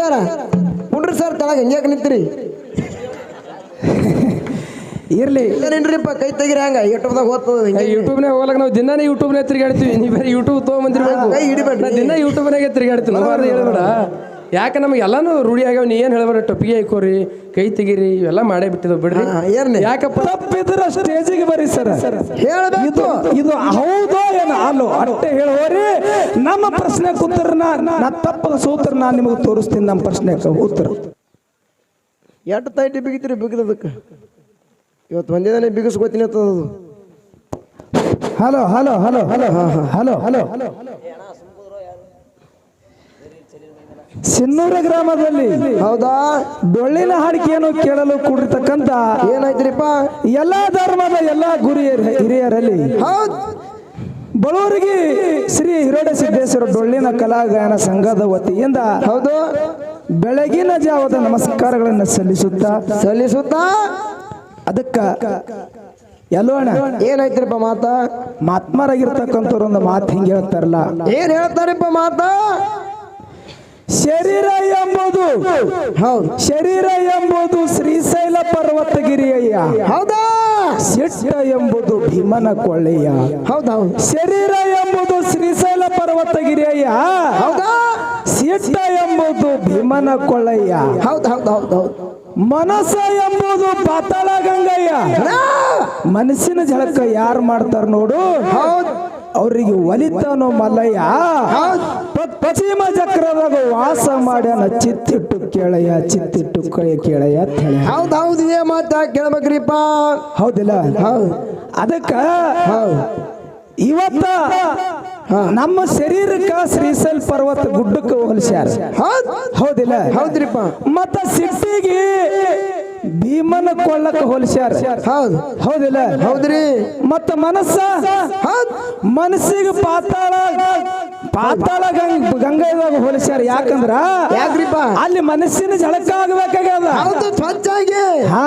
Sir? ಕುಂಡ್ರಿ sir ತಳಗ ಹಿಂಗ್ಯಾಕೆ ನಿಂತೀರಿ? ಇರ್ಲಿ. ಇಲ್ಲ ನಿನ್ರಿಪ್ಪ ಕೈ ತೆಗಿರಿ ಹಂಗ. ಯೂಟ್ಯೂಬ್ದಾಗ ಓದ್ತದ ಯೂಟ್ಯೂಬ್ನಾಗ ಹೋಗ್ಲಕ್ಕ ನಾವು ದಿನಾನೇ ಯೂಟ್ಯೂಬ್ನಾಗ ತಿರುಗಾಡ್ತೀವಿ. ನೀವು ಬೇರೆ ಯೂಟ್ಯೂಬ್ ತೊಗೊಂಬಂದಿರ್ಬೇಕು. ಕೈ ದಿನ ಯೂಟ್ಯೂಬ್ನಾಗೆ ತಿರುಗಾಡ್ತೀವಿ ನಾವು ಹೇಳ್ಬೇಡ. ಯಾಕೆ ನಮಗೆ ಎಲ್ಲಾನು ರೂಢಿ ಆಗ್ಯಾವ ನೀ ಏನು ಹೇಳಬಾರ ಟೊಪ್ಪಿಗೆ ಹಾಕೋರಿ ಕೈ ತೆಗೀರಿ ಇವೆಲ್ಲ ಮಾಡೇ ಬಿಟ್ಟಿದ್ವು ಬಿಡ್ರಿ? ಯಾಕಪ್ಪ? ತಪ್ಪಿದ್ರ ಸ್ಟೇಜಿಗೆ ಬರ್ರಿ ಸರ್. ಹೇಳ್ಬೇಕು. ಇದು ಇದು ಹೌದೋ ಏನು? ಅಲ್ಲೋ ಅಟ್ಟೆ ಹೇಳೋರಿ. ನಮ್ಮ ಪ್ರಶ್ನೆ ಉತ್ತರ ನಾ ತಪ್ಪದ ಸೂತ್ರ ನಾನು ನಿಮಗೆ ತೋರಿಸ್ತೀನಿ ನಮ್ಮ ಪ್ರಶ್ನೆ ಉತ್ತರ. ಎಷ್ಟು ತೈಟಿ ಬಿಗಿತೀರಿ ಬಿಗಿದದಕ್ಕೆ? ಇವತ್ತು ಒಂದೇ ಬಿಗಿಸ್ಕೋತೀನಿ ಹಲೋ ಅದು. Hello hello hello hello hello hello. ಸಿನ್ನೂರ ಗ್ರಾಮದಲ್ಲಿ ಹೌದಾ? ಡೊಳ್ಳಿನ ಹಾಡಿಕೆಯನ್ನು ಕೇಳಲು ಕೂಡಿರ್ತಕ್ಕಂತ ಏನಾಯ್ತ್ರಿಪ್ಪ? ಎಲ್ಲಾ ಧರ್ಮದ ಎಲ್ಲಾ ಗುರಿ ಹಿರಿಯರಲ್ಲಿ ಹೌದ್. ಬಡವರಿಗೆ ಶ್ರೀ ಹಿರೋಡ ಸಿದ್ದೇಶ್ವರ ಡೊಳ್ಳಿನ ಕಲಾಗಾಯನ ಸಂಘದ ವತಿಯಿಂದ ಹೌದು. ಬೆಳಗಿನ ಜಾವದ ನಮಸ್ಕಾರಗಳನ್ನು ಸಲ್ಲಿಸುತ್ತಾ ಸಲ್ಲಿಸುತ್ತಾ? ಅದಕ್ಕ ಎಲ್ಲೋಣ ಏನಾಯ್ತ್ರಿಪ್ಪ ಮಾತಾ? ಮಹಾತ್ಮರಾಗಿರ್ತಕ್ಕಂಥವ್ರು ಒಂದು ಮಾತು ಹಿಂಗೆ ಹೇಳ್ತಾರಲ್ಲ. ಏನ್ ಹೇಳ್ತಾರಪ್ಪ ಮಾತ? ಶರೀರ ಎಂಬುದು ಹೌದು. ಶರೀರ ಎಂಬುದು ಶ್ರೀಶೈಲ ಪರ್ವತಗಿರಿಯಯ್ಯ. ಹೌದಾ? ಶಿಷ್ಯ ಎಂಬುದು ಭೀಮನ ಕೊಳ್ಳೆಯ. ಹೌದೌದು. ಹೌದ್ ಶರೀರ ಎಂಬುದು ಶ್ರೀಶೈಲ ಪರ್ವತಗಿರಿಯಯ್ಯ. ಹೌದಾ? ಶಿಷ್ಯ ಎಂಬುದು ಭೀಮನ ಕೊಳ್ಳಯ್ಯ ಹೌದು ಹೌದು ಹೌದು ಹೌದ್. ಮನಸ್ಸ ಎಂಬುದು ಪಾತಾಳ ಗಂಗಯ್ಯ ಮನಸ್ಸಿನ ಝಳಕ ಯಾರು ಮಾಡ್ತಾರ ನೋಡು. ಹೌದ್. ಅವ್ರಿಗೆ ಒಲಿತಾನೋ ಪ- ಪಶ್ಚಿಮ ಚಕ್ರದಾಗ ವಾಸ ಮಾಡ್ಯಾನ ಚಿತ್ತಿಟ್ಟು ಕೇಳಯ್ಯ ಚಿತ್ತಿಟ್ಟು ಕೈ ಕೇಳಯ್ಯ ಹೌದು ಹೌದ್ ಇದೇ ಮಾತ ಕೇಳ್ಬೇಕ್ರಿಪ್ಪ. ಹೌದಿಲ್ಲ? ಹೌದು. ಅದಕ್ಕ ಹೌದ್. ಇವತ್ತ ನಮ್ಮ ಶರೀರಕ್ಕ ಶ್ರೀಶೈಲ ಪರ್ವತ ಗುಡ್ಡಕ್ಕೆ ಹೋಲಿಸ್ಯಾರ ಹೌದ್. ಹೌದಿಲ್ಲ? ಹೌದ್ರಿಪ್ಪ. ಮತ್ತ ಸಿಟ್ಟಿಗೆ ಭೀಮನ ಕೊಳ್ಳಕ್ಕ ಹೋಲಿಸ್ಯಾರ. ಹೌದು. ಹೌದಿಲ್ಲ? ಹೌದ್ರಿ. ಮತ್ತ ಮನಸ್ಸ? ಮನಸ್ಸಿಗೆ ಪಾತಾಳ. ಪಾತಾಳ ಗಂಗ ಗಂಗೈದಾಗ ಹೋಲಿಸ್ಯಾರ. ಯಾಕಂದ್ರ ಯಾಕ್ರಿಪ್ಪ? ಅಲ್ಲಿ ಮನಸ್ಸಿನ ಜಳಕ ಆಗ್ಬೇಕಾಗ್ಯದ. ಹೌದು ಸ್ವಚ್ಛಾಗಿ ಹಾ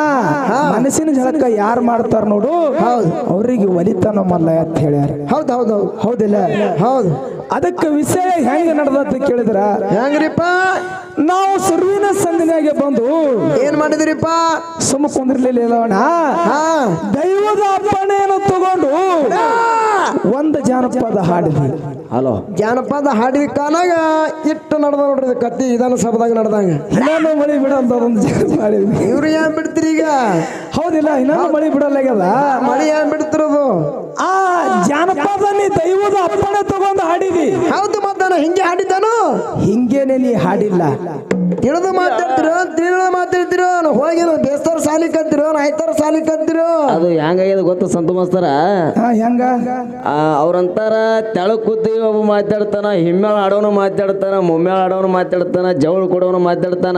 ಮನಸ್ಸಿನ ಜಳಕ ಯಾರು ಮಾಡ್ತಾರ ನೋಡು. ಹೌದು. ಅವ್ರಿಗೆ ಒಲಿತ ನಮ್ಮಲ್ಲ ಅಂತ ಹೇಳ್ಯಾರ. ಹೌದ್ ಹೌದ್ ಹೌದ್. ಹೌದಿಲ್ಲ? ಹೌದು. ಅದಕ್ಕೆ ವಿಷಯ ಹೆಂಗ ನಡೆದಂತ ಕೇಳಿದ್ರ? ಹೆಂಗ್ರಿಪ್ಪ? ನಾವು ಸುರುವಿನ ಸಂದಿನಾಗೆ ಬಂದು ಏನ್ ಮಾಡಿದ್ರಿಪ್ಪ? ಸುಮ್ಮ ಕುಂದಿರ್ಲಿಲ್ಲ ದೈವದ ಅಪ್ಪಣೆಯನ್ನು ತಗೊಂಡು ಒಂದು ಜಾನಪದ ಹಾಡಿದ್ವಿ. ಹಲೋ. ಜಾನಪದ ಹಾಡಿದ ಕಾಲಾಗ ಇಟ್ಟು ನಡೆದ ನೋಡ್ರಿ ಇದು ಕತ್ತಿ ವಿಧಾನ ಸಭಾದಾಗ ನಡೆದಂಗ. ಇನ್ನೊಂದು ಮಳಿ ಬಿಡಂತ ಒಂದು ಜಾನಪದ ಹಾಡಿದ್ವಿ. ಇವ್ರು ಏನ್ ಬಿಡ್ತೀರಿ ಈಗ? ಹೌದಿಲ್ಲ ಇನ್ನೊಂದು ಮಳಿ ಆಗ್ಯದ ಮಳಿ ಏನ್ ಬಿಡ್ತಿರೋದು? ಆ ಜಾನಪದ ನೀ ದೈವದ ಅಪ್ಪಣೆ ತಗೊಂಡು ಹಾಡಿದಿ ಹೌದು ಮತ್ತಾನ ಹಿಂಗೆ ಹಾಡಿದ್ದಾನು? ಹಿಂಗೇನೆ ನೀ ಹಾಡಿಲ್ಲ. ತಿಳಿದು ಮಾತಾಡ್ತಿರೋ ತಿಳಿದು ಮಾತಾಡ್ತಿರೋ ಹೋಗಿ ಬೇಸ್ತಾರ ಸಾಲಿ ಕತ್ತಿರೋ ನಾಯ್ತಾರ ಸಾಲಿ ಕತ್ತಿರೋ ಅದು ಹೆಂಗಾಗ್ಯದ ಗೊತ್ತ ಸಂತು ಮಾಸ್ತಾರ? ಹೆಂಗ? ಅವ್ರಂತಾರ ತೆಳಗ್ ಕೂತಿ ಒಬ್ಬ ಮಾತಾಡ್ತಾನ ಹಿಮ್ಮೇಳ ಆಡೋನು ಮಾತಾಡ್ತಾನ ಮುಮ್ಮೇಳ ಆಡೋನು ಮಾತಾಡ್ತಾನ ಜವಳು ಕೊಡೋನು ಮಾತಾಡ್ತಾನ.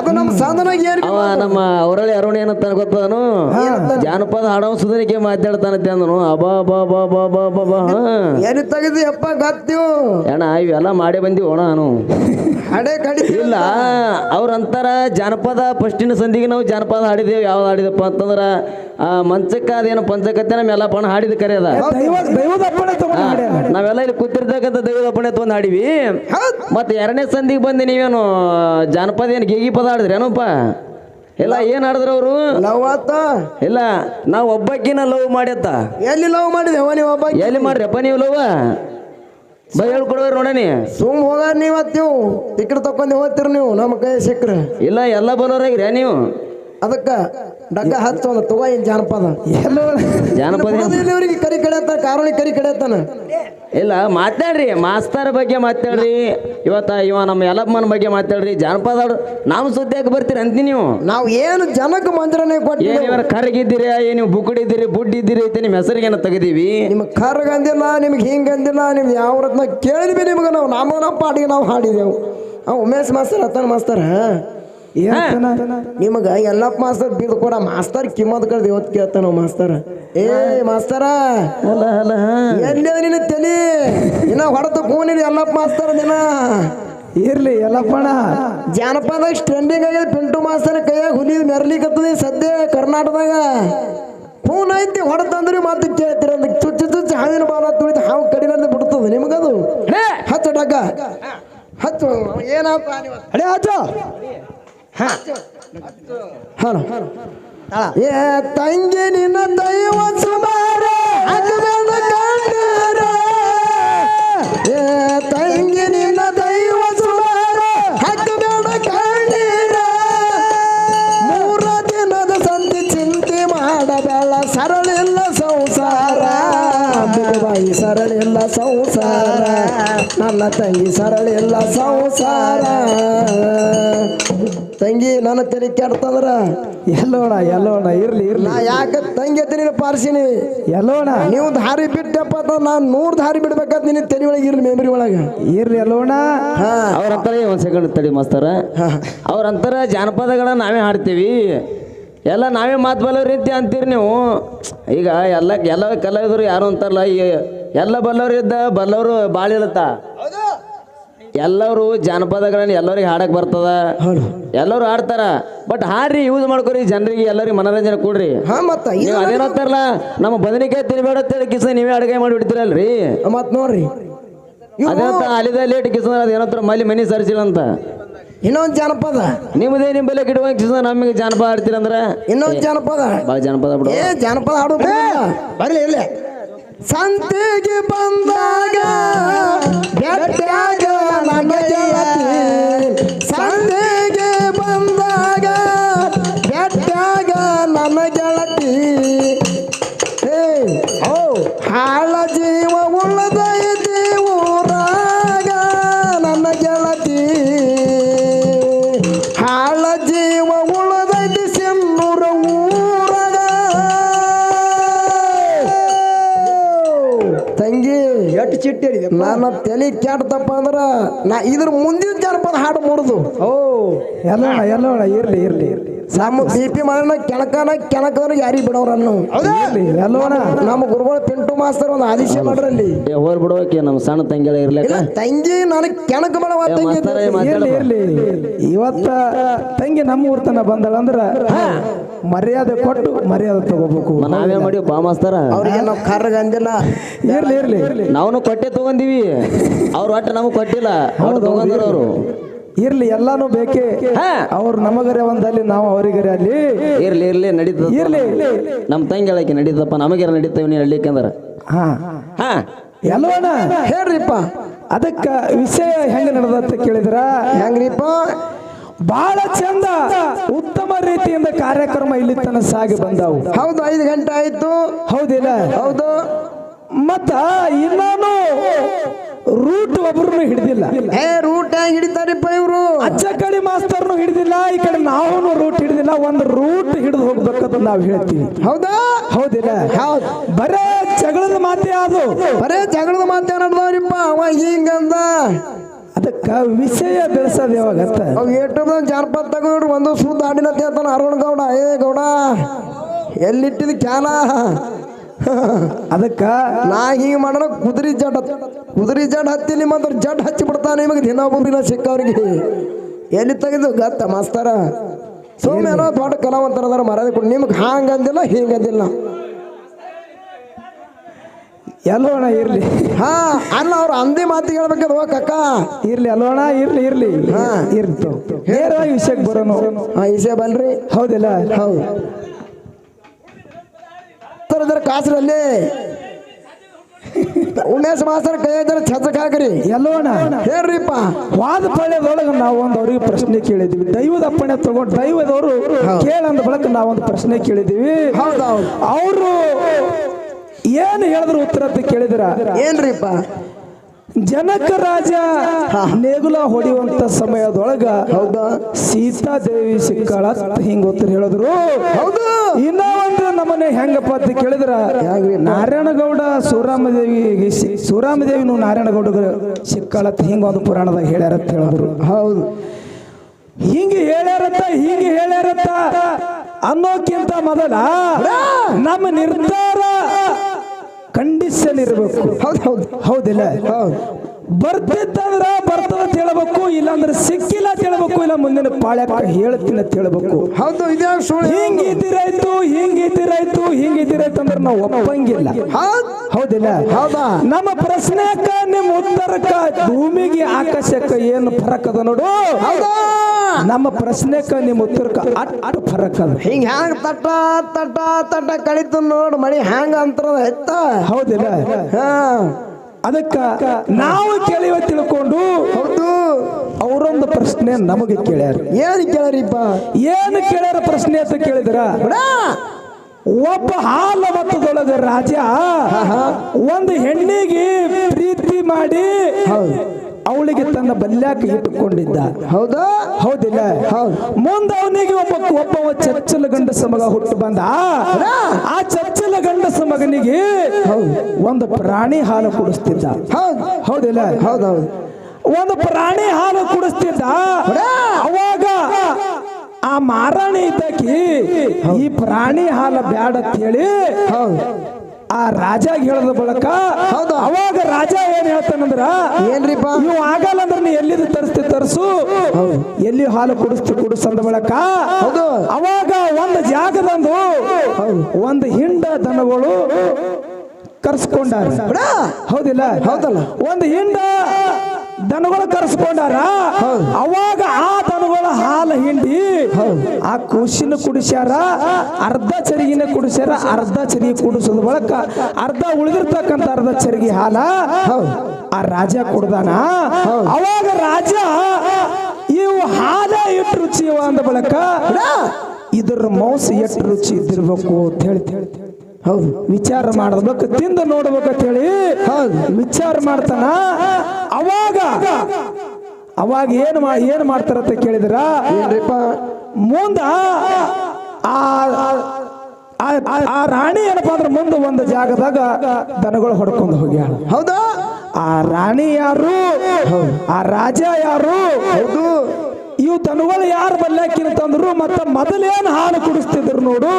ಅದು ನಮ್ಮ ಸಾಧನ ಏನ್ ಅವ ನಮ್ಮ ಅವರಳಿ ಅರುಣ್ ಏನಂತಾನ ಗೊತ್ತದನು ಜಾನಪದ ಹಾಡೋ ಸುಧನಿಕೆ ಮಾತಾಡ್ತಾನ ಅಂದನು. ಅಬಾ ಬಾ ಬಾ ಬಾ ಬಾ ಬಾ ಬಾ. ಏನು ತೆಗೆದು ಅಪ್ಪ ಗೊತ್ತಿವು ಅಣ್ಣ ಇವೆಲ್ಲ ಮಾಡಿ ಬಂದಿವಿ ಅಣ್ಣ ನಾನು? ಅಡೆ ಕಡಿ ಇಲ್ಲ. ಅವ್ರಂತಾರ ಜಾನಪದ ಫಸ್ಟಿನ ಸಂಧಿಗೆ ನಾವು ಜಾನಪದ ಹಾಡಿದೇವು. ಯಾವ್ದು ಹಾಡಿದಪ್ಪ ಅಂತಂದ್ರೆ ಆ ಮಂಚಕ್ಕ ಅದೇನು ಪಂಚಕತೆ ನಮ್ಮೆಲ್ಲ ಪಣ ಹಾಡಿದ ಕರೆ ಅದ. ಅಪ್ಪಣೆ ನಾವೆಲ್ಲ ಇಲ್ಲಿ ಕೂತಿರ್ತಕ್ಕಂಥ ದೈವದ ಪಣೆ ತೊಂದು ಹಾಡಿವಿ. ಮತ್ತೆ ಎರಡನೇ ಸಂಧಿಗೆ ಬಂದು ನೀವೇನು ಜಾನಪದ ಏನು ಗೀಗಿ ಪದ ಹಾಡಿದ್ರೇನಪ್ಪ ಇಲ್ಲ ಏನು ಹಾಡಿದ್ರು ಅವರು? ಲವ್ ಆತ. ಇಲ್ಲ ನಾವು ಒಬ್ಬಕ್ಕಿನ ಲವ್ ಮಾಡ್ಯತ್ತ. ಎಲ್ಲಿ ಲವ್ ಮಾಡಿದೆ ಎಲ್ಲಿ ಮಾಡ್ರಪ್ಪ ನೀವು ಲವ್ ಬೈ ಹೇಳ್ಕೊಡ್ಬೇರು ನೋಡನಿ ಸುಮ್ ಹೋಗಾರ ನೀವ್ ನೀವು. ಟಿಕೆಟ್ ತಕೊಂಡ್ ಹೋಗ್ತೀರಿ ನೀವು ನಮ್ಮ ಕೈ ಸಿಕ್ಕ್ರೆ. ಇಲ್ಲ ಎಲ್ಲ ಬರೋರಾಗ್ರಿ ನೀವು. ಅದಕ್ಕ ಡಗ್ಗ ಹತ್ತು ಒಂದು ತಗೋ ಏನ್ ಜಾನಪದ? ಎಲ್ಲೋ ಜಾನಪದ ಏನ್- ಇಲ್ಲಿ ಇವ್ರಿಗೆ ಕರಿ ಕಡಿಯತ್ತಾನ ಕಾರೋಳಿ ಕರಿ ಕಡಿಯತ್ತಾನ? ಇಲ್ಲ ಮಾತಾಡ್ರಿ ಮಾಸ್ತರ್ ಬಗ್ಗೆ ಮಾತಾಡ್ರಿ. ಇವತ್ತ ಇವ ನಮ್ಮ ಯಲಪ್ಪನ ಬಗ್ಗೆ ಮಾತಾಡ್ರಿ. ಜಾನಪದ ನಾವು ಸುದ್ದಿಯಾಗಿ ಬರ್ತೀರಿ ಅಂತ ನೀವು. ನಾವು ಏನು ಜನಕ್ಕೆ ಮಂದಿರನೇ ಕೊಟ್ಟು ಇವರ ಕರ್ಗಿದ್ದೀರಿ ಏನ್ ನೀವು ಬುಕ್ಕಡಿದ್ದೀರಿ ಬುಡ್ಡಿದ್ದೀರಿ ಐತೆ ನಿಮ್ಮ ಹೆಸರಿಗೇನ ತೆಗೆದೀವಿ? ನಿಮ್ಗೆ ಕರ್ಗಂದಿಲ್ಲ ನಿಮ್ಗೆ ಹಿಂಗಂದಿಲ್ಲ ನಿಮ್ಗೆ ಯಾವ ರತ್ನ ಕೇಳಿದ್ವಿ ನಿಮ್ಗೆ ನಾವು. ನಮ್ಮ ಪಾಟಿಗೆ ನಾವು ಹಾಡಿದೆವು. ಆ ಉಮೇಶ್ ಮಾಸ್ತರ್ ಅತ್ತನ ಮಾಸ್ತರ್? ನಿಮಗ ಎಲ್ಲಪ್ಪ ಮಾಸ್ತರ್ ಬೀದ್ ಕೂಡ ಮಾಸ್ತರ್ ಕಿಮ್ಮತ್ ಕಳ್ದು ಇವತ್ತು ಕೇಳ್ತಾನ ಮಾಸ್ತರ ಏ ಮಾಸ್ತರ ಎಲ್ಲಿ ನಿನ್ನ ತಲಿ? ಇನ್ನ ಹೊಡೆದು ಕೂನಿರಿ ಎಲ್ಲಪ್ಪ ಮಾಸ್ತರ ದಿನ ಇರ್ಲಿ ಎಲ್ಲಪ್ಪಣ ಜಾನಪದ ಟ್ರೆಂಡಿಂಗ್ ಆಗ್ಯದ ಪಿಂಟು ಮಾಸ್ತರ್ ಕೈಯಾಗ ಹುಲಿ ಮೆರ್ಲಿಕತ್ತದ ಸದ್ಯ ಕರ್ನಾಟಕದಾಗ. ಫೋನ್ ಐತಿ ಹೊಡೆದಂದ್ರೆ ಮತ್ತೆ ಕೇಳ್ತೀರ ಚುಚ್ಚು ಚುಚ್ಚು ಹಾವಿನ ಬಾಲ ತುಳಿದು ಹಾವು ಕಡಿಮೆ ಬಿಡ್ತದ ನಿಮಗದು? ಹಚ್ಚ ಡಗ್ಗ. ಹಚ್ಚು ಏನಪ್ಪ ಅಡೇ ಆಚ ಹಲೋ. ಏ ತಂಗಿ ನಿನ್ನ ದೈವ ಸುಮಾರ ಏ ತಂಗಿ ನಿನ್ನ ದೈವ ಸುಮಾರ ಹಕ್ಕಬೇಡ ಕಂಡೀರ ಮೂರ ದಿನದ ಸಂತಿ ಚಿಂತೆ ಮಾಡಬೇಡ ಸರಳಿಲ್ಲ ಸಂಸಾರ. ಬಾಯಿ ಸರಳಿಲ್ಲ ಸಂಸಾರ. ನನ್ನ ತಂಗಿ ಸರಳಿಲ್ಲ ಸಂಸಾರ. ತಂಗಿ ನನ್ನ ತಲೆ ಕೆಡ್ತಂದ್ರ? ಎಲ್ಲೋಣ ಎಲ್ಲೋಣ ಇರ್ಲಿ ಇರ್ಲಿ. ನಾ ಯಾಕೆ ತಂಗಿ ಅಂತ ನೀನು ಪಾರ್ಸಿನಿ? ಎಲ್ಲೋಣ. ನೀವು ದಾರಿ ಬಿಟ್ಟಪ್ಪ ಅಂತ ನಾನು ನೂರು ದಾರಿ ಬಿಡ್ಬೇಕಂತ ನಿನ್ನ ತಲೆ ಒಳಗೆ ಇರ್ಲಿ ಮೆಮರಿ ಒಳಗೆ. ಇರ್ಲಿ ಎಲ್ಲೋಣ. ಹಾ. ಅವ್ರಂತಾರೆ ಒಂದು ಸೆಕೆಂಡ್ ತಡಿ ಮಾಸ್ತಾರ. ಅವ್ರಂತಾರೆ ಜಾನಪದಗಳ ನಾವೇ ಹಾಡ್ತೀವಿ. ಎಲ್ಲ ನಾವೇ ಮಾತು ಬಲ್ಲೋ ರೀತಿ ಅಂತೀರಿ ನೀವು. ಈಗ ಎಲ್ಲ ಎಲ್ಲ ಕಲಾವಿದರು ಯಾರು ಅಂತಾರಲ್ಲ ಎಲ್ಲ ಬಲ್ಲವ್ರ ಇದ್ದ ಬಲ್ಲವರು ಭಾಳ ಇರುತ್ತ ಎಲ್ಲರೂ ಜಾನಪದಗಳನ್ನ ಎಲ್ಲರಿಗೆ ಹಾಡಕ್ ಬರ್ತದ. ಎಲ್ಲರೂ ಹಾಡ್ತಾರ. ಬಟ್ ಹಾಡ್ರಿ ಯೂಸ್ ಮಾಡ್ಕೊರಿ ಜನರಿಗೆ ಎಲ್ಲರಿಗೆ ಮನೋರಂಜನೆ ಕೊಡ್ರಿ. ಹಾ ಮತ್ತ ನೀವು ಅದೇನಂತಾರಲ್ಲ ನಮ್ಮ ಬದನಿಕಾಯಿ ತಿನ್ಬೇಡ ಕಿಸ ನೀವೇ ಅಡುಗೆ ಮಾಡಿ ಬಿಡ್ತೀರಲ್ರಿ? ಮತ್ ನೋಡ್ರಿ. ಅದೇನಂತ ಅಲ್ಲಿದ ಲೇಟ್ ಕಿಸ ಅದೇನಂತಾರ ಮಲ್ಲಿ ಮನಿ ಸರಿಸಿಲ್ಲ ಅಂತ. ಇನ್ನೊಂದು ಜಾನಪದ. ನಿಮ್ಮದೇ ನಿಮ್ ಬೆಲೆ ಗಿಡುವ ಕಿಸ ನಮಗೆ ಜಾನಪದ ಆಡ್ತೀರಂದ್ರ ಇನ್ನೊಂದು ಜಾನಪದ. ಭಾಳ ಜಾನಪದ ಬಿಡು. ಏ ಜಾನಪದ ಹಾಡು ಬರ್ಲಿ ಇಲ್ಲ ಸಂತೆಗೆ ಬಂದಾಗ ಬೆಟ್ಟಾಗ ನನ್ನ ಗೆಳತಿ ಸಂತೆಗೆ ಬಂದಾಗ ಬೆಟ್ಟಾಗ ನನ್ನ ಗೆಳತಿ ಏ ಹಾಳ ಜೀವ ಉಳ್ಳದೈತಿ ತಲೆ ಕೆಟ್ಟದಪ್ಪ ಅಂದ್ರ ನಾ ಇದ್ರ ಮುಂದಿನ ಜನಪದ ಹಾಡು ಮುರಿದು ಓ ಎಲ್ಲ ಎಲ್ಲ ಇರ್ಲಿ ಇರ್ಲಿ. ನಮ್ಮ ಬಿ ಪಿ ಮಾಡ ಕೆಣಕನ ಕೆಣಕನ ಯಾರಿಗೆ ಇರ್ಲಿ ಎಲ್ಲೋಣ ನಮ್ಮ ಗುರುಗಳು ಪಿಂಟು ಮಾಸ್ತರ್ ಒಂದು ಆದೇಶ ಮಾಡ್ರಲ್ಲಿ. ಹೋರ್ ಬಿಡೋಕೆ ನಮ್ಮ ಸಣ್ಣ ತಂಗಿಗಳ ಇರ್ಲಿಲ್ಲ ತಂಗಿ ನನಗೆ ಕೆಣಕ ಮಾಡವ ತಂಗಿ ಇವತ್ತ ತಂಗಿ ನಮ್ಮ ಊರ್ತನ ಬಂದಳ ಅಂದ್ರ ಮರ್ಯಾದೆ ಕೊಟ್ಟು ಮರ್ಯಾದೆ ತಗೋಬೇಕು. ನಾವೇ ಮಾಡಿ ಬಾ ಮಾಸ್ತರ. ಅವ್ರಿಗೆ ನಾವು ಕರ್ಗ ಅಂದಿಲ್ಲ. ಇರ್ಲಿ ಇರ್ಲಿ. ನಾವು ಕೊಟ್ಟೆ ತಗೊಂಡಿವಿ. ಅವ್ರು ಒಟ್ಟು ನಮಗೆ ಕೊಟ್ಟಿಲ್ಲ. ಅವ್ರು ತಗೊಂಡ್ರ ಅವರು. ಇರ್ಲಿ ಎಲ್ಲಾನು ಬೇಕೇ. ಅವ್ರು ನಮಗರೆ ಒಂದಲ್ಲಿ ನಾವು ಅವರಿಗರೆ ಅಲ್ಲಿ. ಇರ್ಲಿ ಇರ್ಲಿ ನಡೀತದ ಇರ್ಲಿ. ನಮ್ಮ ತಂಗಿ ಹೇಳಕ್ಕೆ ನಡೀತಪ್ಪ ನಮಗೆ ನಡೀತೇವೆ ನೀನ್ ಹಳ್ಳಿಕಂದ್ರ ಹಾ. ಹಾ. ಎಲ್ಲೋಣ ಹೇಳ್ರಿಪ್ಪ. ಅದಕ್ಕ ವಿಷಯ ಹೆಂಗ ನಡೆದತ್ತ ಕೇಳಿದ್ರ? ಹೆಂಗ್ರಿಪ್ಪ? ಬಹಳ ಚಂದ ಉತ್ತಮ ರೀತಿಯಿಂದ ಕಾರ್ಯಕ್ರಮ ಇಲ್ಲಿ ತನ ಸಾಗಿ ಬಂದಾವು. ಹೌದು ಐದು ಗಂಟೆ ಆಯ್ತು. ಹೌದಿಲ್ಲ? ಹೌದು. ಮತ್ತ ಇನ್ನಾನು ರೂಟ್ ಒಬ್ರು ಹಿಡಿದಿಲ್ಲ. ಏ ರೂಟ್ ಹಿಡಿತಾರಪ್ಪ ಇವರು? ಅಚ್ಚ ಕಡೆ ಮಾಸ್ತರ್ನು ಹಿಡಿದಿಲ್ಲ ಈ ಕಡೆ ನಾವು ರೂಟ್ ಹಿಡಿದಿಲ್ಲ ಒಂದು ರೂಟ್ ಹಿಡಿದು ಹೋಗ್ಬೇಕಂತ ನಾವು ಹೇಳ್ತೀವಿ. ಹೌದಾ? ಹೌದಿಲ್ಲ? ಹೌದು. ಬರೇ ಜಗಳದ ಮಾತೇ ಅದು. ಬರೇ ಜಗಳದ ಮಾತೇನಾಡ್ದವ್ರಿಪ್ಪ ಅವ ಹಿಂಗಂದ. ಅದಕ್ಕ ವಿಷಯ ಬೆಳೆಸೋದು ಅವ್ ಯೂಟ್ಯೂಬ್ದಾಗ ಜಾನಪದ ತಗೊಂಡ್ರು ಒಂದು ಸುದ್ದ ಆಡಿನ ಅರುಣ್ ಗೌಡ ಏ ಗೌಡ ಎಲ್ಲಿಟ್ಟಿದ ಕ್ಯಾನ ಅದಕ್ಕ ನಾ ಹಿಂಗೆ ಮಾಡೋಣ ಕುದುರೆ ಜಡ್ ಕುದುರಿ ಜಡ್ ಹತ್ತಿ ನಿಮ್ಮಂದ್ರ ಜಡ್ ಹಚ್ಚಿ ಬಿಡ್ತಾನೆ ನಿಮಗೆ ದಿನ ಒಬ್ಬರಿನ ಸಿಕ್ಕವ್ರಿಗೆ. ಎಲ್ಲಿ ತೆಗೆದು? ಗತ್ತ ಮಾಸ್ತರ. ಸುಮ್ಮನೆ ಏನೋ ದೊಡ್ಡ ಕಲಾವಂತರ ಅದಾರ ಮರ್ಯಾದೆ ಕೊಡಿ. ನಿಮ್ಗೆ ಹಾಂಗ ಅಂದಿಲ್ಲ ಹಿಂಗ ಅಂದಿಲ್ಲ. ಎಲ್ಲೋಣ ಇರ್ಲಿ. ಹಾ ಅಲ್ಲ ಅವ್ರು ಅಂದಿ ಮಾತಿಗೆ ಹೇಳ್ಬೇಕದು ಕಕ್ಕ ಇರ್ಲಿ ಅಲ್ಲೋಣ ಇರ್ಲಿ ಇರ್ಲಿ. ಹಾ. ಇರ್ತು. ನೇರವಾಗಿ ವಿಷಯಕ್ಕೆ ಬರೋಣ ಹಾ ವಿಷಯ ಬಲ್ರಿ ಹೌದಿಲ್ಲ? ಹೌದು. ತರದ್ರ ಕಾಸರಲ್ಲಿ ಉಮೇಶ್ ಮಾಸ್ತರ್ ಕೈ ಇದ್ರೆ ಛಚ್ಚಕ್ ಹಾಕ್ರಿ ಎಲ್ಲೋಣ. ಹೇಳ್ರಿಪ್ಪ. ವಾದ ಪಳ್ಯದೊಳಗೆ ನಾವು ಒಂದು ಅವ್ರಿಗೆ ಪ್ರಶ್ನೆ ಕೇಳಿದ್ವಿ ದೈವದ ಅಪ್ಪಣೆ ತಗೊಂಡು ದೈವದವರು ಕೇಳಂದ ಬಳಕ ನಾವೊಂದು ಪ್ರಶ್ನೆ ಕೇಳಿದ್ವಿ ಅವರು ಏನು ಹೇಳಿದ್ರು ಉತ್ತರ ಅಂತ ಕೇಳಿದ್ರ? ಏನ್ರಿಪ್ಪ? ಜನಕ ರಾಜ ನೇಗುಲ ಹೊಡೆಯುವಂತ ಸಮಯದೊಳಗ ಹೌದಾ. ಸೀತಾದೇವಿ ಸಿಕ್ಕಳ ಹಿಂಗ ಉತ್ತರ ಹೇಳಿದ್ರು. ಹೌದು. ಇನ್ನ ಒಂದು ನಮ್ಮನೆ ಹೆಂಗಪ್ಪ ಅಂತ ಕೇಳಿದ್ರ? ನಾರಾಯಣಗೌಡ ಸೂರಾಮದೇವಿ ಸೂರಾಮದೇವಿನು ನಾರಾಯಣಗೌಡ ಸಿಕ್ಕಾಳತ್ ಹಿಂಗ ಒಂದು ಪುರಾಣದಾಗ ಹೇಳ್ಯಾರತ್ತ ಹೇಳಿದ್ರು. ಹೌದು. ಹಿಂಗೆ ಹೇಳ್ಯಾರತ್ತ ಹಿಂಗೆ ಹೇಳ್ಯಾರತ್ತ ಅನ್ನೋಕ್ಕಿಂತ ಮೊದಲ ನಮ್ಮ ನಿರ್ಧಾರ ಕಂಡೀಷನ್ ಇರಬೇಕು ಹೌದು ಹೌದು. ಹೌದಿಲ್ಲ? ಹೌದು. ಬರ್ತಿತ್ತಂದ್ರ ಬರ್ತದ ಅಂತ ಹೇಳ್ಬೇಕು ಇಲ್ಲಾಂದ್ರೆ ಸಿಕ್ಕಿಲ್ಲ ತಿಳಬೇಕು ಇಲ್ಲ ಮುಂದಿನ ಪಾಳೆ ಹೇಳ್ತೀನಿ ಅಂತ ಹೇಳ್ಬೇಕು. ಹೌದು ಇದೇ ಸುಳ್ಳು. ಹಿಂಗ್ ಇದ್ದಿರಾಯ್ತು ಹಿಂಗ್ ಇದ್ದಿರಾಯ್ತು ಹಿಂಗ್ ಇದ್ದಿರಾಯ್ತು ಅಂದ್ರೆ ನಾವು ಒಪ್ಪಂಗಿಲ್ಲ. ಹೌದ್. ಹೌದಿಲ್ಲ? ಹೌದಾ. ನಮ್ಮ ಪ್ರಶ್ನೆಕ ನಿಮ್ಮ ಉತ್ತರಕ್ಕ ಭೂಮಿಗೆ ಆಕಾಶಕ್ಕ ಏನು ಫರಕ್ ಅದ ನೋಡು. ನಮ್ಮ ಪ್ರಶ್ನೆಕ ನಿಮ್ಮ ಉತ್ತರಕ್ಕ ಅಟ್ ಅಟ್ ಫರಕ್ ಅದ. ಹಿಂಗ್ ಹ್ಯಾಂಗ ತಟ್ಟ ತಟ್ಟ ತಟ್ಟ ಕಳಿತು ನೋಡು ಮಳಿ ಹ್ಯಾಂಗ ಅಂತ ಹೌದಿಲ್ಲ? ಹಾ. ಅದಕ್ಕ ನಾವು ಕೇಳಿವ ತಿಳ್ಕೊಂಡು ಹೌದು. ಅವರೊಂದು ಪ್ರಶ್ನೆ ನಮಗೆ ಕೇಳ್ಯಾರ. ಏನು ಕೇಳರಿಪ್ಪ ಏನು ಕೇಳ್ಯಾರ ಪ್ರಶ್ನೆ ಅಂತ ಕೇಳಿದ್ರ? ಒಬ್ಬ ಹಾಲ ಮತದೊಳಗ ರಾಜ ಒಂದು ಹೆಣ್ಣಿಗೆ ಪ್ರೀತಿ ಮಾಡಿ ಅವಳಿಗೆ ತನ್ನ ಬಲ್ಯಾಕ ಇಟ್ಟುಕೊಂಡಿದ್ದ. ಹೌದಾ? ಹೌದಿಲ್ಲ? ಮುಂದ ಅವನಿಗೆ ಒಬ್ಬ ಒಬ್ಬ ಚಚ್ಚಲ ಗಂಡ ಸಮಗ ಹುಟ್ಟು ಬಂದ. ಆ ಚಚ್ಚಲ ಗಂಡಸ ಮಗನಿಗೆ ಒಂದು ಪ್ರಾಣಿ ಹಾಲು ಕುಡಿಸ್ತಿದ್ದ. ಹೌದ್. ಹೌದಿಲ್ಲ? ಹೌದೌದು. ಒಂದು ಪ್ರಾಣಿ ಹಾಲು ಕುಡಿಸ್ತಿದ್ದ. ಅವಾಗ ಆ ಮಾರಾಣಿ ಇದ್ದಕಿ ಈ ಪ್ರಾಣಿ ಹಾಲು ಬ್ಯಾಡ ಅಂತ ಹೇಳಿ ಹೌದ್. ಆ ರಾಜ ಹೇಳದ ಬಳಕ ಹೌದು. ಅವಾಗ ರಾಜ ಏನ್ ಹೇಳ್ತಾನಂದ್ರ ಏನ್ರಿಪ್ಪ? ನೀವು ಆಗಲ್ಲ ಅಂದ್ರೆ ನೀ ಎಲ್ಲಿದ ತರಿಸ್ತಿ ತರಿಸು. ಎಲ್ಲಿ ಹಾಲು ಕುಡಿಸ್ತಿ ಕುಡಿಸಂದ ಬಳಕ ಹೌದು. ಅವಾಗ ಒಂದು ಜಾಗದಂದು ಒಂದು ಹಿಂಡ ದನಗಳು ಕರ್ಸ್ಕೊಂಡ ಹೌದಿಲ್ಲ? ಹೌದಲ್ಲ. ಒಂದು ಹಿಂಡ ದನಗಳು ಕರೆಸ್ಕೊಂಡಾರ ಅವಾಗ ಆ ದನಗಳ ಹಾಲು ಹಿಂಡಿ ಆ ಕೂಸಿನ ಕುಡಿಸ್ಯಾರ ಅರ್ಧ ಚರಿಗಿನ ಕುಡಿಸ್ಯಾರ ಅರ್ಧ ಚರಿಗೆ ಕುಡಿಸೋದ್ ಬಳಕ ಅರ್ಧ ಉಳಿದಿರ್ತಕ್ಕಂಥ ಅರ್ಧ ಚರಿಗೆ ಹಾಲ ಆ ರಾಜ ಕುಡ್ದಾನ. ಅವಾಗ ರಾಜ ಇವು ಹಾಲ ಎಷ್ಟು ರುಚಿ ಅಂದ ಬಳಕ ಇದ್ರ ಮೌಸ ಎಷ್ಟು ರುಚಿ ಇದ್ದಿರ್ಬೇಕು ಅಂತ ಹೇಳಿ. ಹೌದು. ವಿಚಾರ ಮಾಡಬೇಕು ತಿಂದು ನೋಡ್ಬೇಕು ಅಂತ ಹೇಳಿ ಹೌದು. ವಿಚಾರ ಮಾಡ್ತಾನ. ಅವಾಗ ಅವಾಗ ಏನ್ ಮಾ ಏನ್ ಮಾಡ್ತಾರಂತ ಕೇಳಿದ್ರ? ಮುಂದ ಆ ರಾಣಿ ಏನಪ್ಪಾ ಅಂದ್ರೆ ಮುಂದೆ ಒಂದು ಜಾಗದಾಗ ದನಗಳು ಹೊಡ್ಕೊಂಡು ಹೋಗ್ಯಾಳ. ಹೌದಾ? ಆ ರಾಣಿ ಯಾರು? ಆ ರಾಜ ಯಾರು? ಹೌದು. ಇವು ದನಗಳು ಯಾರು ಬಲ್ಲಾಕಿರ್ತಂದ್ರು ಮತ್ತ ಮೊದಲೇನು ಹಾಲು ಕುಡಿಸ್ತಿದ್ರು ನೋಡು.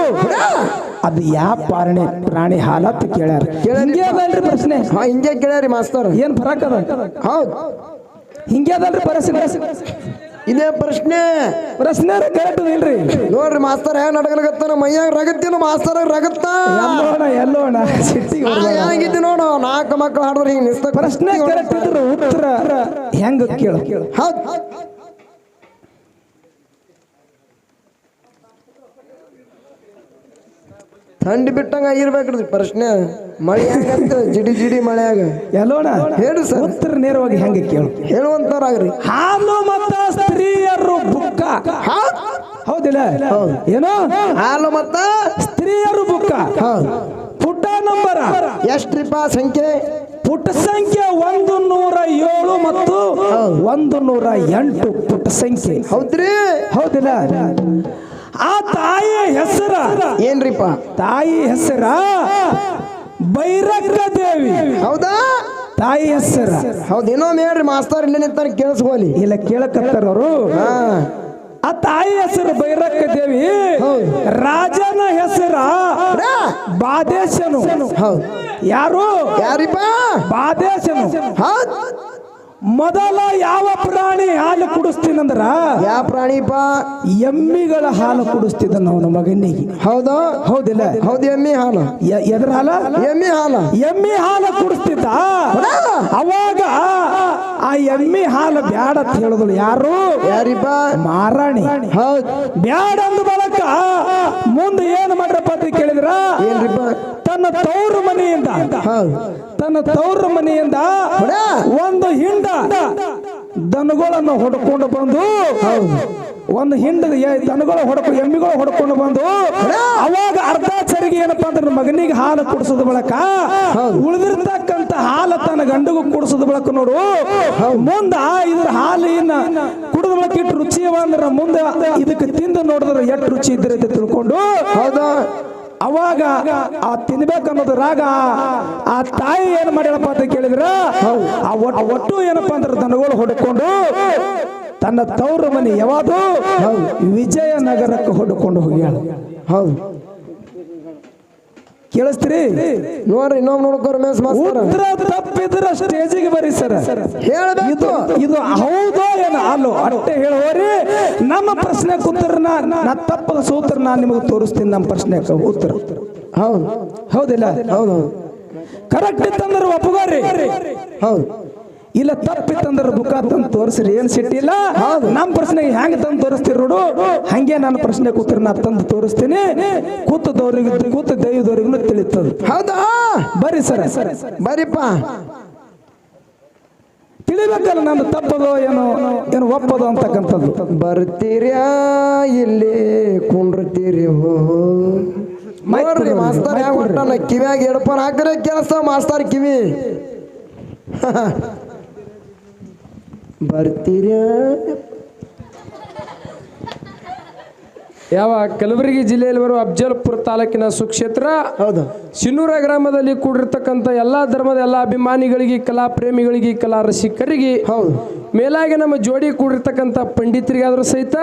ಅದು ಯಾವ ಪ್ರಾಣಿ ಪ್ರಾಣಿ ಹಾಲತ್ ಕೇಳ್ಯಾರ. ಪ್ರಶ್ನೆ. ಹಾ ಹಿಂಗೆ ಕೇಳ್ಯಾರಿ ಮಾಸ್ತರ್. ಏನ್ ಫರಕ್ ಅದ? ಹೌದ್. ಹಿಂಗೆ ಅದಲ್ರಿ ಪ್ರಶ್ನೆ. ಇದೇ ಪ್ರಶ್ನೆ. ಪ್ರಶ್ನೆ ಕರೆಕ್ಟ್ ಇಲ್ರಿ. ನೋಡ್ರಿ ಮಾಸ್ತರ್ ಹೆಂಗ್ ನಡಗಲಗತ್ತ ಮೈಯಾಗ ರಗತ್ತಿನ ಮಾಸ್ತರ್ ರಗತ್ತ. ಎಲ್ಲೋಣ. ಹೆಂಗಿದ್ದು ನೋಡು ನಾಲ್ಕು ಮಕ್ಕಳು ಹಾಡಿದ್ರೆ ಹಿಂಗ್ ಪ್ರಶ್ನೆ ಕರೆಕ್ಟ್ ಇದ್ರು ಉತ್ತರ ಹೆಂಗ ಕೇಳು. ಹೌದ್. ಥಂಡಿ ಬಿಟ್ಟಂಗ ಇರ್ಬೇಕ್ರಿ ಪ್ರಶ್ನೆ. ಮಳೆ ಹೆಂಗಂತ ಜಿಡಿ ಜಿಡಿ ಮಳೆಯಾಗ. ಎಲ್ಲೋಣ? ಹೇಳು ಸರ್. ಉತ್ತರ ನೇರವಾಗಿ ಹೆಂಗ ಕೇಳು? ಹೇಳುವಂತಾರಾಗ್ರಿ ಹಾಲು ಮತ್ತ ಸ್ತ್ರೀಯರು ಬುಕ್ಕ. ಹೌದ್ ಹೌದಿಲ್ಲ? ಏನು? ಹಾಲು ಮತ್ತ ಸ್ತ್ರೀಯರು ಬುಕ್ಕ. ಪುಟ ನಂಬರ. ಎಷ್ಟ್ರಿಪ ಸಂಖ್ಯೆ? ಪುಟ ಸಂಖ್ಯೆ ಒಂದು ನೂರ ಏಳು ಮತ್ತು ಒಂದು ನೂರ ಎಂಟು ಪುಟ ಸಂಖ್ಯೆ. ಹೌದ್ರಿ? ಹೌದಿಲ್ಲ? ಆ ತಾಯಿ ಹೆಸರ. ಏನ್ರಿಪ್ಪ? ತಾಯಿ ಹೆಸರ ಬೈರಕ್ಕ ದೇವಿ. ಹೌದಾ? ತಾಯಿ ಹೆಸರ. ಹೌದು ಇನ್ನೊಮ್ಮೆ ಹೇಳ್ರಿ ಮಾಸ್ತರ್ ಇಲ್ಲಿ ನಿಂತಾರ ಕೇಳಿಸ್ಕೋಲಿ. ಇಲ್ಲ ಕೇಳಕತ್ತಾರ ಅವರು. ಹಾ. ಆ ತಾಯಿ ಹೆಸರು ಬೈರಕ್ಕ ದೇವಿ. ರಾಜನ ಹೆಸರ ಬಾದೇಶನು. ಹೌದು. ಯಾರು? ಯಾರಿಪ್ಪ? ಬಾದೇಶನು. ಹೌದ್. ಮೊದಲ ಯಾವ ಪ್ರಾಣಿ ಹಾಲು ಕುಡಿಸ್ತೀನಂದ್ರ? ಯಾವ ಪ್ರಾಣಿಪ್ಪ ಎಮ್ಮಿಗಳ ಹಾಲು ಕುಡಿಸ್ತಿದ್ದ ಅವನ ಮಗನಿಗೆ. ಹೌದಾ? ಹೌದಿಲ್ಲ. ಹೌದು ಎಮ್ಮಿ ಹಾಲು. ಎದ್ರ ಹಾಲ? ಎಮ್ಮಿ ಹಾಲು. ಎಮ್ಮಿ ಹಾಲು ಕುಡಿಸ್ತಿದ್ದ? ಅವಾಗ ಆ ಎಮ್ಮಿ ಹಾಲು ಬ್ಯಾಡ ಅಂತ ಹೇಳಿದ್ರು ಯಾರು? ಯಾರಿಪ್ಪ? ಮಾರಾಣಿ ಹೌದು. ಬ್ಯಾಡ ಅಂದ ಬಳಕ ಮುಂದೆ ಏನ್ ಮಾಡ್ರಪ್ಪ ಅಂತ ಕೇಳಿದ್ರ? ತನ್ನ ತವರು ಮನೆಯಿಂದ ತನ್ನ ತವರು ಮನೆಯಿಂದ ಒಂದು ಹಿಂಡ ದನಗಳನ್ನು ಹೊಡ್ಕೊಂಡು ಬಂದು ಒಂದು ಹಿಂಡ ದನಗಳು ಹೊಡ್ಕೊಂಡು ಎಮ್ಮಿಗಳು ಹೊಡ್ಕೊಂಡು ಬಂದು ಅವಾಗ ಅರ್ಧ ಚರಿಗೆ ಏನಪ್ಪಾ ಅಂದ್ರೆ ಮಗನಿಗೆ ಹಾಲು ಕುಡಿಸೋದ್ ಬಳಕ ಉಳಿದಿರ್ತಕ್ಕಂತ ಹಾಲು ತನ್ನ ಗಂಡಗೂ ಕುಡಿಸದ ಬಳಕ ನೋಡು. ಮುಂದ ಇದ್ರ ಹಾಲಿನ ಕುಡಿದ ಬಳಕ ಇಟ್ಟು ರುಚಿಯವ ಅಂದ್ರ ಮುಂದೆ ಇದಕ್ಕೆ ತಿಂದು ನೋಡಿದ್ರೆ ಎಷ್ಟು ರುಚಿ ಇದ್ರೆ ಅಂತ ತಿಳ್ಕೊಂಡು. ಹೌದಾ? ಅವಾಗ ಆ ತಿನ್ಬೇಕನ್ನೋದು ರಾಗ ಆ ತಾಯಿ ಏನ್ ಮಾಡ್ಯಾಳಪ್ಪ ಅಂತ ಕೇಳಿದ್ರ ಆ ಒಟ್ಟು ಏನಪ್ಪಾ ಅಂದ್ರೆ ದನಗಳು ಹೊಡ್ಕೊಂಡು ತನ್ನ ತವ್ರ ಮನೆ ಯಾವುದು ವಿಜಯನಗರಕ್ಕೆ ಹೊಡ್ಕೊಂಡು ಹೋಗ್ಯಾಳ. ಹೌದು. ಕೇಳಿಸ್ತೀರಿ? ನೋಡ್ರಿ ಇನ್ನೊಮ್ಮೆ ನೋಡ್ಕೋರ್ ಮೇಸ್ ಮಾಸ್ತರ. ಉತ್ತರ ತಪ್ಪಿದ್ರ ಸ್ಟೇಜಿಗೆ ಬರ್ರಿ ಸರ್. ಹೇಳ್ಬೇಕು. ಇದು ಇದು ಹೌದೋ ಏನೋ? ಅಲ್ಲೋ ಅಟ್ಟೆ ಹೇಳೋರಿ ನಮ್ಮ ಪ್ರಶ್ನೆ ಉತ್ತರನ ನಾ ತಪ್ಪದ ಸೂತ್ರ ನಾನು ನಿಮಗೆ ತೋರಿಸ್ತೀನಿ ನಮ್ಮ ಪ್ರಶ್ನೆ ಉತ್ತರ. ಹೌದು. ಹೌದಿಲ್ಲ? ಹೌದು ಹೌದು. ಕರೆಕ್ಟ್ ಇತ್ತಂದ್ರೆ ಒಪ್ಪಗೋರಿ ಹೌದು. ಇಲ್ಲ ತಪ್ಪಿತ್ತಂದ್ರೆ ದುಃಖ ತಂದು ತೋರಿಸ್ರಿ. ಏನ್ ಸಿಟ್ಟಿಲ್ಲ ನಮ್ಮ ಪ್ರಶ್ನೆ ಹೆಂಗ್ ತಂದು ತೋರಿಸ್ತೀರಿ ನೋಡು. ಹಂಗೆ ನನ್ನ ಪ್ರಶ್ನೆ ಕೂತ್ರೆ ನಾ ತಂದು ತೋರಿಸ್ತೀನಿ. ಕೂತದವ್ರಿಗೆ ಕೂತ ದೈವದವ್ರಿಗೂ ತಿಳಿತದ. ಹೌದಾ? ಬರಿ ಸರ್. ಬರೀಪ್ಪ ತಿಳಿಬೇಕಲ್ಲ ನಾನು ತಪ್ಪದೋ ಏನೋ ಏನು ಒಪ್ಪದೋ ಅಂತಕ್ಕಂಥದ್ದು. ಬರ್ತೀರ್ಯಾ? ಇಲ್ಲಿ ಕುಂಡ್ರತೀರಿ ಹೋ. ಮಾಡ್ರಿ ಮಾಸ್ತರ್ ಕಿವ್ಯಾಗ ಎಡ್ಪನ್ ಹಾಕ್ರೆ ಕೆಲಸ ಮಾಸ್ತರ್ ಕಿವಿ. ಬರ್ತೀರ್ಯಾ ಯಾವ ಕಲಬುರಗಿ ಜಿಲ್ಲೆಯಲ್ಲಿ ಬರುವ ಅಫ್ಜಲ್ಪುರ ತಾಲೂಕಿನ ಸುಕ್ಷೇತ್ರ? ಹೌದು. ಸಿನ್ನೂರ ಗ್ರಾಮದಲ್ಲಿ ಕೂಡಿರ್ತಕ್ಕಂಥ ಎಲ್ಲಾ ಧರ್ಮದ ಎಲ್ಲ ಅಭಿಮಾನಿಗಳಿಗೆ ಕಲಾ ಪ್ರೇಮಿಗಳಿಗೆ ಕಲಾ ರಸಿಕರಿಗೆ ಹೌದು. ಮೇಲಾಗಿ ನಮ್ಮ ಜೋಡಿ ಕೂಡಿರ್ತಕ್ಕಂಥ ಪಂಡಿತರಿಗಾದರೂ ಸಹಿತ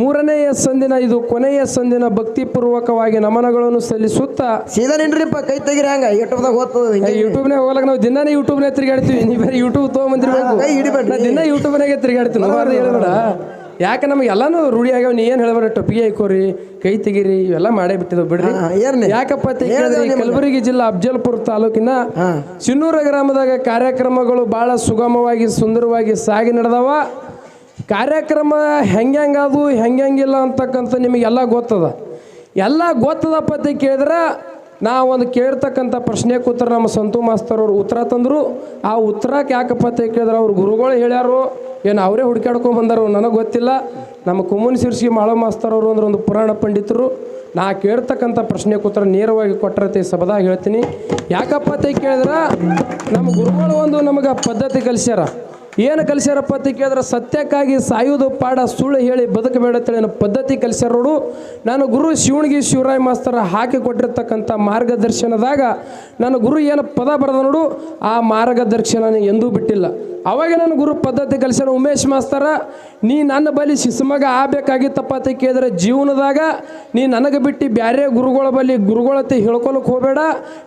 ಮೂರನೆಯ ಸಂದಿನ ಇದು ಕೊನೆಯ ಸಂದಿನ ಭಕ್ತಿಪೂರ್ವಕವಾಗಿ ನಮನಗಳನ್ನು ಸಲ್ಲಿಸುತ್ತಾ ಸೀದಾ ನಿನ್ರಿಪ್ಪ ಕೈ ತೆಗಿರಿ ಹಂಗ. ಯೂಟ್ಯೂಬ್ದಾಗ ಓದ್ತದ ಯೂಟ್ಯೂಬ್ನೇ ಹೋಗ್ಲಕ್ಕ ನಾವು ದಿನನೇ ಯೂಟ್ಯೂಬ್ನಾಗ ತಿರುಗಾಡ್ತೀವಿ. ನೀವು ಬೇರೆ ಯೂಟ್ಯೂಬ್ ತೊಗೊಂಬಂದಿರ್ಬೇಕು. ಕೈ ಹಿಡಿಬೇಡ್ರಿ. ದಿನ ಯೂಟ್ಯೂಬ್ನಾಗೆ ತಿರುಗಾಡ್ತೀವಿ ನಾವು ಹೇಳಬೇಡ ಯಾಕೆ ನಮಗೆ ಎಲ್ಲಾನು ರೂಢಿ ಆಗ್ಯಾವ ನೀ ಏನು ಹೇಳಬೇಡ ಟೊಪ್ಪಿಗೆ ಹಾಕೋರಿ ಕೈ ತೆಗೀರಿ ಇವೆಲ್ಲ ಮಾಡೇ ಬಿಟ್ಟಿದ್ವು ಬಿಡ್ರಿ. ಯಾಕಪ್ಪ ಕಲಬುರಗಿ ಜಿಲ್ಲಾ ಅಫ್ಜಲ್ಪುರ ತಾಲೂಕಿನ ಚಿನ್ನೂರ ಸಿನ್ನೂರ ಗ್ರಾಮದಾಗ ಕಾರ್ಯಕ್ರಮಗಳು ಬಹಳ ಸುಗಮವಾಗಿ ಸುಂದರವಾಗಿ ಸಾಗಿ ನಡೆದವ. ಕಾರ್ಯಕ್ರಮ ಹೆಂಗ್ಯಾಂಗದು ಹೆಂಗ್ಯಾಂಗಿಲ್ಲ ಅಂತಕ್ಕಂಥ ನಿಮಗೆಲ್ಲ ಗೊತ್ತದ. ಎಲ್ಲ ಗೊತ್ತದ ಅಂತ ಕೇಳಿದ್ರೆ ನಾ ಒಂದು ಕೇಳ್ತಕ್ಕಂಥ ಪ್ರಶ್ನೆ ಕೂತ್ರ ನಮ್ಮ ಸಂತು ಮಾಸ್ತರ್ ಅವರು ಉತ್ತರ ತಂದರು. ಆ ಉತ್ತರಕ್ಕೆ ಯಾಕಪ್ಪ ಅಂತ ಕೇಳಿದ್ರೆ ಅವ್ರು ಗುರುಗಳು ಹೇಳ್ಯಾರು. ಏನು ಅವರೇ ಹುಡ್ಕ್ಯಾಡ್ಕೊಂಡ್ ಬಂದರು ನನಗೆ ಗೊತ್ತಿಲ್ಲ. ನಮ್ಮ ಕುಮ್ಮನ ಶಿರ್ಸಿ ಮಾಳ ಮಾಸ್ತರ್ ಅವರು ಅಂದ್ರೆ ಒಂದು ಪುರಾಣ ಪಂಡಿತರು. ನಾ ಕೇಳ್ತಕ್ಕಂಥ ಪ್ರಶ್ನೆ ಕೂತ್ರ ನೇರವಾಗಿ ಕೊಟ್ಟರತಿ ಸಬದಾಗ ಹೇಳ್ತೀನಿ. ಯಾಕಪ್ಪ ಅಂತ ಕೇಳಿದ್ರೆ ನಮ್ಮ ಗುರುಗಳು ಒಂದು ನಮಗೆ ಪದ್ಧತಿ ಕಲಿಸ್ಯಾರ. ಏನು ಕಲಿಸ್ಯಾರಪ್ಪ ಅಂತ ಕೇಳಿದ್ರೆ, ಸತ್ಯಕ್ಕಾಗಿ ಸಾಯೋದು ಪಾಡ, ಸುಳ್ಳು ಹೇಳಿ ಬದುಕಬೇಡ ಏನು ಪದ್ಧತಿ ಕಲಿಸ್ಯಾರೋಡು ನಾನು ಗುರು ಶಿವಣಗಿ ಶಿವರಾಯ ಮಾಸ್ತರ ಹಾಕಿ ಕೊಟ್ಟಿರ್ತಕ್ಕಂಥ ಮಾರ್ಗದರ್ಶನದಾಗ ನನ್ನ ಗುರು ಏನು ಪದ ಬರೆದ ನೋಡು, ಆ ಮಾರ್ಗದರ್ಶನ ಎಂದೂ ಬಿಟ್ಟಿಲ್ಲ. ಅವಾಗ ನನ್ನ ಗುರು ಪದ್ಧತಿ ಕಲಿಸ್ಯಾರ ಉಮೇಶ್ ಮಾಸ್ತರ, ನೀ ನನ್ನ ಬಳಿ ಶಿಸುಮಗ ಆಗಬೇಕಾಗಿತ್ತಪ್ಪ ಅಂತ ಕೇಳಿದ್ರೆ, ಜೀವನದಾಗ ನೀ ನನಗೆ ಬಿಟ್ಟು ಬ್ಯಾರೆ ಗುರುಗಳ ಬಳಿ ಗುರುಗಳತ್ತೆ ಹೇಳ್ಕೊಳಕ್ಕೆ ಹೋಗಬೇಡ,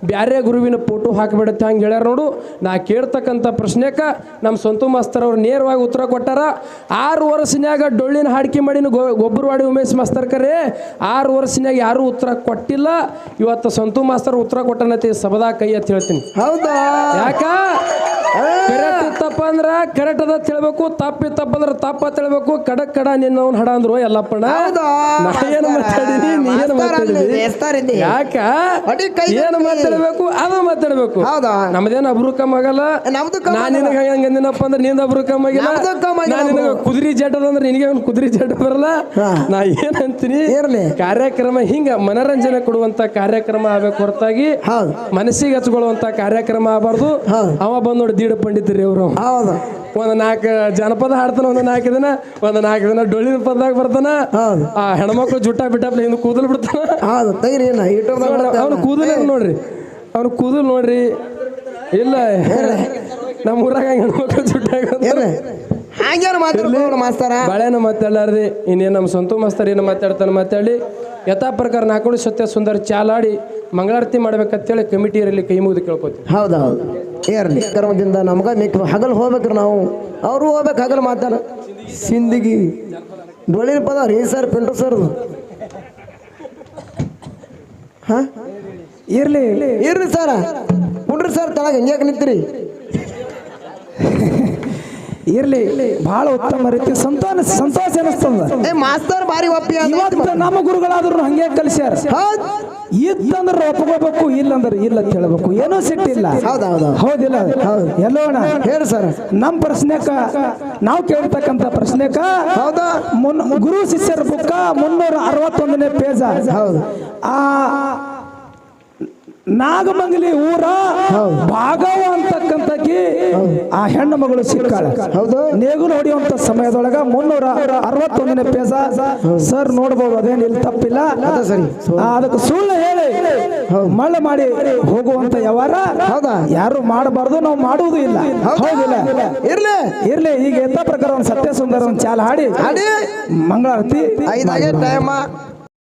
ಬ್ಯಾರೆ ಗುರುವಿನ ಫೋಟೋ ಹಾಕಬೇಡತ್ತೆ ಹಂಗೆ ಹೇಳ್ಯಾರ ನೋಡು. ನಾ ಕೇಳ್ತಕ್ಕಂಥ ಪ್ರಶ್ನೆಕ ನಮ್ಮ ಸ್ವಂತ ಮಾಸ್ತರ್ ಅವ್ರು ನೇರವಾಗಿ ಉತ್ತರ ಕೊಟ್ಟಾರ. ಆರು ವರ್ಷನ್ಯಾಗ ಡೊಳ್ಳಿನ ಹಾಡಿಕೆ ಮಾಡಿನ ಗೊಬ್ಬರವಾಡಿ ಉಮೇಶ್ ಮಾಸ್ತರ್ ಕರೆ. ಆರು ವರ್ಷನ್ಯಾಗ ಯಾರೂ ಉತ್ತರ ಕೊಟ್ಟಿಲ್ಲ. ಇವತ್ತು ಸಂತು ಮಾಸ್ತರ್ ಉತ್ತರ ಕೊಟ್ಟನತಿ ಸಬದಾ ಕೈ ಅಂತ ಹೇಳ್ತೀನಿ. ಹೌದಾ? ಯಾಕ? ಇತ್ತಪ್ಪ ಅಂದ್ರ ಕರೆಕ್ಟ್ ಅದ ತಿಳ್ಬೇಕು ತಪ್ಪಿ ತಪ್ಪಂದ್ರ ಅಂದ್ರ ತಪ್ಪ ತಿಳ್ಬೇಕು ಕಡಕ್ ಕಡ ನಿನ್ನ ಅವ್ನ ಹಡ ಅಂದ್ರು ಎಲ್ಲಪ್ಪಣ್ಣ? ನಾ ಏನು ಮಾತಾಡಿನಿ ನೀ ಏನು ಮಾಸ್ತರ ಮಾತಾಡಿದಿ ಯಾಕ? ಏನು. ಮಾತಾಡ್ಬೇಕು? ಅದ ಮಾತಾಡ್ಬೇಕು? ನಮ್ದೇನು ಅಬ್ರು ಕಮ್ ಕಮ್ಮ ನಾ ನಿನಗೆ ಹೆಂಗ ಅಂದಿನಪ್ಪ ಅಂದ್ರೆ ನಿಂದ ಅಬ್ರು ಕಮ್ ನಾ ನಿನಗೆ. ಕುದುರೆ ಜಡ್ ಅಂದ್ರೆ ನಿನಗೆ ಕುದುರಿ ಜಡ್ ಬರಲ್ಲ. ನಾ ಏನಂತೀನಿ ಇರ್ಲಿ. ಕಾರ್ಯಕ್ರಮ ಹಿಂಗ ಮನರಂಜನೆ ಕೊಡುವಂತ ಕಾರ್ಯಕ್ರಮ ಆಗ್ಬೇಕು ಹೊರತಾಗಿ. ಮನಸ್ಸಿಗೆ ಹಚ್ಕೊಳ್ಳುವಂತ ಕಾರ್ಯಕ್ರಮ ಆಗಬಾರ್ದು. ಅವ ಬಂದ್ ನೋಡಿ ದೀಡ ಪಂಡಿತ್ರಿ ಅವರು. ಹೌದು. ಒಂದು ನಾಲ್ಕು ಜನಪದ ಹಾಡ್ತಾನ ಒಂದು ನಾಲ್ಕು ದಿನ ಒಂದು ನಾಲ್ಕು ದಿನ ಡೊಳ್ಳಿನ ಪದದಾಗ ಬರ್ತಾನ. ಹೌದು. ಆ ಹೆಣ್ಮಕ್ಳು ಜುಟ್ಟ ಬಿಟ್ಟಪ್ಲೆ ಹಿಂದೆ ಕೂದಲು ಬಿಡ್ತಾನ. ಹೌದು ತೈರಿ ಏನ ಅವ್ನ ಕೂದಲು ನೋಡ್ರಿ? ಅವ್ನು ಕೂದಲು ನೋಡ್ರಿ. ಇಲ್ಲ. ನಮ್ಮ ಊರಾಗ ಹೆಣ್ಮಕ್ಳು ಜುಟ್ಟಾಗ ಹಂಗೇನು ಮಾತಾಡ್ಬೋದು ಮಾಸ್ತರ. ಬಾಳೆನ ಇನ್ನೇನು ನಮ್ಮ ಸ್ವಂತ ಮಾಸ್ತಾರ ಏನು ಮಾತಾಡ್ತಾನೆ ಮಾತಾಡಿ. ಯಥಾ ಪ್ರಕಾರ ನಾಲ್ಕು ಸತ್ಯ ಸುಂದರ ಚಾಲಾಡಿ ಮಂಗಳಾರತಿ ಮಾಡ್ಬೇಕಂತೇಳಿ ಕಮಿಟಿಯರಲ್ಲಿ ಕೈ ಮುಗಿದು ಕೇಳ್ಕೊತೀವಿ ಹೌದು ಹೌದು. ಇರ್ಲಿ ಕರ್ಮದಿಂದ ನಮ್ಗೆ ಮಿಕ್ಕ ಹಗಲು ಹೋಗ್ಬೇಕ್ರಿ ನಾವು. ಅವರು ಹೋಗ್ಬೇಕು ಹಗಲು ಮಾತಾಡ. ಸಿಂದಿಗಿ. ಡೊಳಿನ ಪದ ರೀ ಸರ್, ಪಿಂಟು ಸರ್. ಹಾ? ಇರ್ಲಿ ಇರ್ರಿ ಸರ್. ಕುಂಡ್ರಿ ಸರ್, ತಳಗ ಹಿಂಗ್ಯಾಕೆ ನಿಂತ್ರಿ. ಇರ್ಲಿ ಬಹಳ ಉತ್ತಮ ರೀತಿ ಸಂತೋಷ ಸಂತೋಷ ಅನಿಸ್ತದ ಏ ಮಾಸ್ತರ್ ಬಾರಿ ಒಪ್ಪಿ ನಮ್ಮ ಗುರುಗಳಾದ್ರು ಹಂಗೆ ಕಲಿಸ್ಯಾರ. ಇತ್ತಂದ್ರೆ ಒಪ್ಕೋಬೇಕು ಇಲ್ಲಂದ್ರೆ ಇಲ್ಲ ಅಂತ ಹೇಳ್ಬೇಕು. ಏನೂ ಸಿಟ್ಟಿಲ್ಲ. ಹೌದ್ ಹೌದ್ ಹೌದ್. ಹೌದಿಲ್ಲ ಎಲ್ಲೋಣ. ಹೇಳಿ ಸರ್. ನಮ್ಮ ಪ್ರಶ್ನೆಕ ನಾವು ಕೇಳ್ತಕ್ಕಂಥ ಪ್ರಶ್ನೆಕ ಹೌದಾ. ಮುನ್ ಗುರು ಶಿಷ್ಯರ ಬುಕ್ಕ ಮುನ್ನೂರ ಅರವತ್ತೊಂದನೇ ಪೇಜ ಹೌದು. ಆ ನಾಗಮಂಗಲಿ ಊರ ಭಾಗವ ಅಂತಕ್ಕಂಥಕಿ ಆ ಹೆಣ್ಣು ಮಗಳು ಸಿಕ್ಕಾಳೆ. ಹೌದು. ನೇಗುಲು ಹೊಡೆಯುವಂತ ಸಮಯದೊಳಗ ಮುನ್ನೂರ ಅರವತ್ತೊಂದನೇ ಪೇಜ ಸರ್ ನೋಡ್ಬೋದು ಅದೇನು ಇಲ್ಲಿ ತಪ್ಪಿಲ್ಲ. ಸರಿ. ಅದಕ್ಕೆ ಸುಳ್ಳು ಹೇಳಿ. ಮಳ್ಳ ಮಾಡಿ ಹೋಗುವಂತ ಯಾವಾರ ಹೌದಾ? ಯಾರು ಮಾಡಬಾರ್ದು ನಾವು ಮಾಡುವುದು ಇಲ್ಲ. ಹೌದಿಲ್ಲ? ಇರ್ಲಿ. ಇರ್ಲಿ. ಈಗ ಎಂತ ಪ್ರಕಾರ ಒಂದು ಸತ್ಯ ಸುಂದರ ಒಂದು ಚಾಲ ಹಾಡಿ. ಮಂಗಳಾರತಿ. ಐದಾಗೆ ಟೈಮ.